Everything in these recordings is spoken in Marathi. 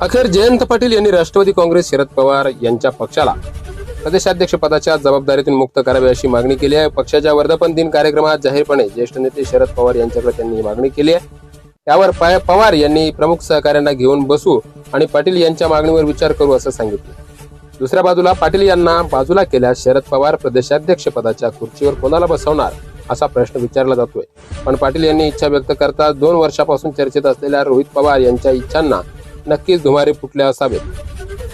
अखेर जयंत पाटील यांनी राष्ट्रवादी काँग्रेस शरद पवार यांच्या पक्षाला प्रदेशाध्यक्ष पदाच्या जबाबदारीतून मुक्त करावे अशी मागणी केली आहे. पक्षाच्या वर्धापन दिन कार्यक्रमात जाहीरपणे ज्येष्ठ नेते शरद पवार यांच्याकडे त्यांनी ही मागणी केली आहे. त्यावर पवार यांनी प्रमुख सहकाऱ्यांना घेऊन बसू आणि पाटील यांच्या मागणीवर विचार करू असं सांगितलं. दुसऱ्या बाजूला पाटील यांना बाजूला केल्यास शरद पवार प्रदेशाध्यक्ष पदाच्या खुर्चीवर कोणाला बसवणार असा प्रश्न विचारला जातोय. पण पाटील यांनी इच्छा व्यक्त करता दोन वर्षापासून चर्चेत असलेल्या रोहित पवार यांच्या इच्छांना नक्कीच धुमारे फुटले असावेत.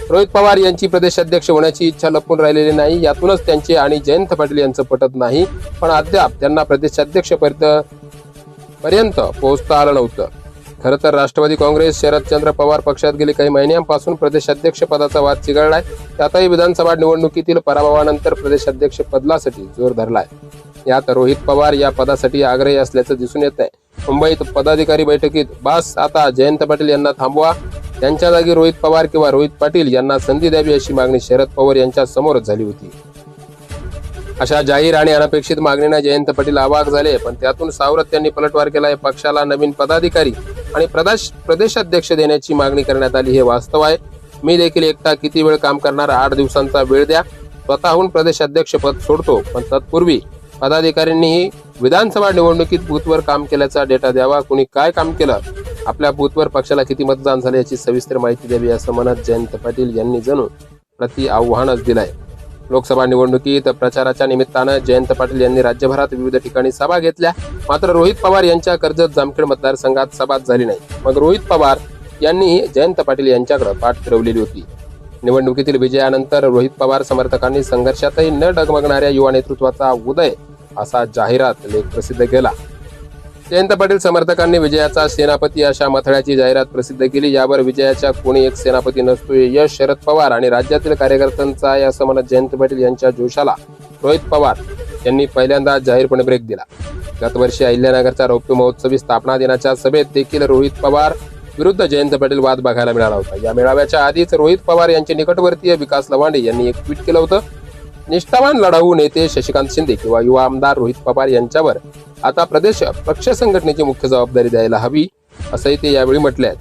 रोहित पवार यांची प्रदेशाध्यक्ष होण्याची इच्छा लपून राहिलेली नाही यातूनच त्यांचे आणि जयंत पाटील यांचं पटत नाही. पण अद्याप त्यांना प्रदेशाध्यक्ष पर्यंत पोहोचता आलं नव्हतं. खरं तर राष्ट्रवादी काँग्रेस शरदचंद्र पवार पक्षात गेले काही महिन्यांपासून प्रदेशाध्यक्ष पदाचा वाद चिघळलाय. त्यातही विधानसभा निवडणुकीतील पराभवानंतर प्रदेशाध्यक्ष पदासाठी जोर धरलाय. यात रोहित पवार या पदासाठी आग्रही असल्याचं दिसून येत आहे मुंबईत पदाधिकारी बैठकीत बास आता जयंत पाटील यांना थांबवा. त्यांच्या जागी रोहित पवार किंवा रोहित पाटील यांना संधी द्यावी अशी मागणी शरद पवार यांच्या समोर झाली होती. अशा जाहीर आणि अनपेक्षित मागणीनं जयंत पाटील आवाक झाले पण त्यातून सावरत त्यांनी पलटवार केलाय. पक्षाला नवीन पदाधिकारी आणि प्रदेश प्रदेशाध्यक्ष देण्याची मागणी करण्यात आली हे वास्तव आहे. मी देखील एकटा किती वेळ काम करणार आठ दिवसांचा वेळ द्या. स्वतःहून प्रदेशाध्यक्ष पद सोडतो पण तत्पूर्वी पदाधिकाऱ्यांनीही विधानसभा निवडणुकीत बूथवर काम केल्याचा डेटा द्यावा कुणी काय काम केलं? आपल्या बूथवर पक्षाला किती मतदान झाले याची सविस्तर माहिती द्यावी असं म्हणत जयंत पाटील यांनी जणू प्रति आव्हानच दिलंय. लोकसभा निवडणुकीत प्रचाराच्या निमित्तानं जयंत पाटील यांनी राज्यभरात विविध ठिकाणी सभा घेतल्या. मात्र रोहित पवार यांच्या कर्जत जामखेड मतदारसंघात सभाच झाली नाही. मग रोहित पवार यांनी जयंत पाटील यांच्याकडे पाठ फिरवलेली होती. निवडणुकीतील विजयानंतर रोहित पवार समर्थकांनी संघर्षातही न डगमगणाऱ्या युवा नेतृत्वाचा उदय असा जाहिरात लेख प्रसिद्ध केला. जयंत पाटील समर्थकांनी विजयाचा सेनापती अशा मथळ्याची जाहिरात प्रसिद्ध केली यावर विजयाच्या कोणी एक सेनापती नसतोय यश शरद पवार आणि राज्यातील कार्यकर्त्यांचा या असं म्हणत जयंत पाटील यांच्या जोशाला रोहित पवार यांनी पहिल्यांदा जाहीरपणे ब्रेक दिला. गतवर्षी अहिल्यानगरच्या रौप्य महोत्सवी स्थापना दिनाच्या सभेत देखील रोहित पवार विरुद्ध जयंत पाटील वाद बघायला मिळाला होता. या मेळाव्याच्या आधीच रोहित पवार यांचे निकटवर्तीय विकास लवांडे यांनी एक ट्विट केलं होतं. निष्ठावान लढाऊ नेते शशिकांत शिंदे किंवा युवा आमदार रोहित पवार यांच्यावर आता प्रदेश पक्ष संघटनेची मुख्य जबाबदारी द्यायला हवी असंही ते यावेळी म्हटले आहेत.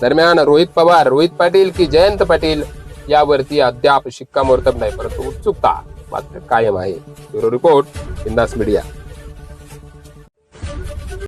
दरम्यान रोहित पवार रोहित पाटील की जयंत पाटील यावरती अद्याप शिक्कामोर्तब नाही परंतु उत्सुकता मात्र कायम आहे. Bureau report Bindaas media.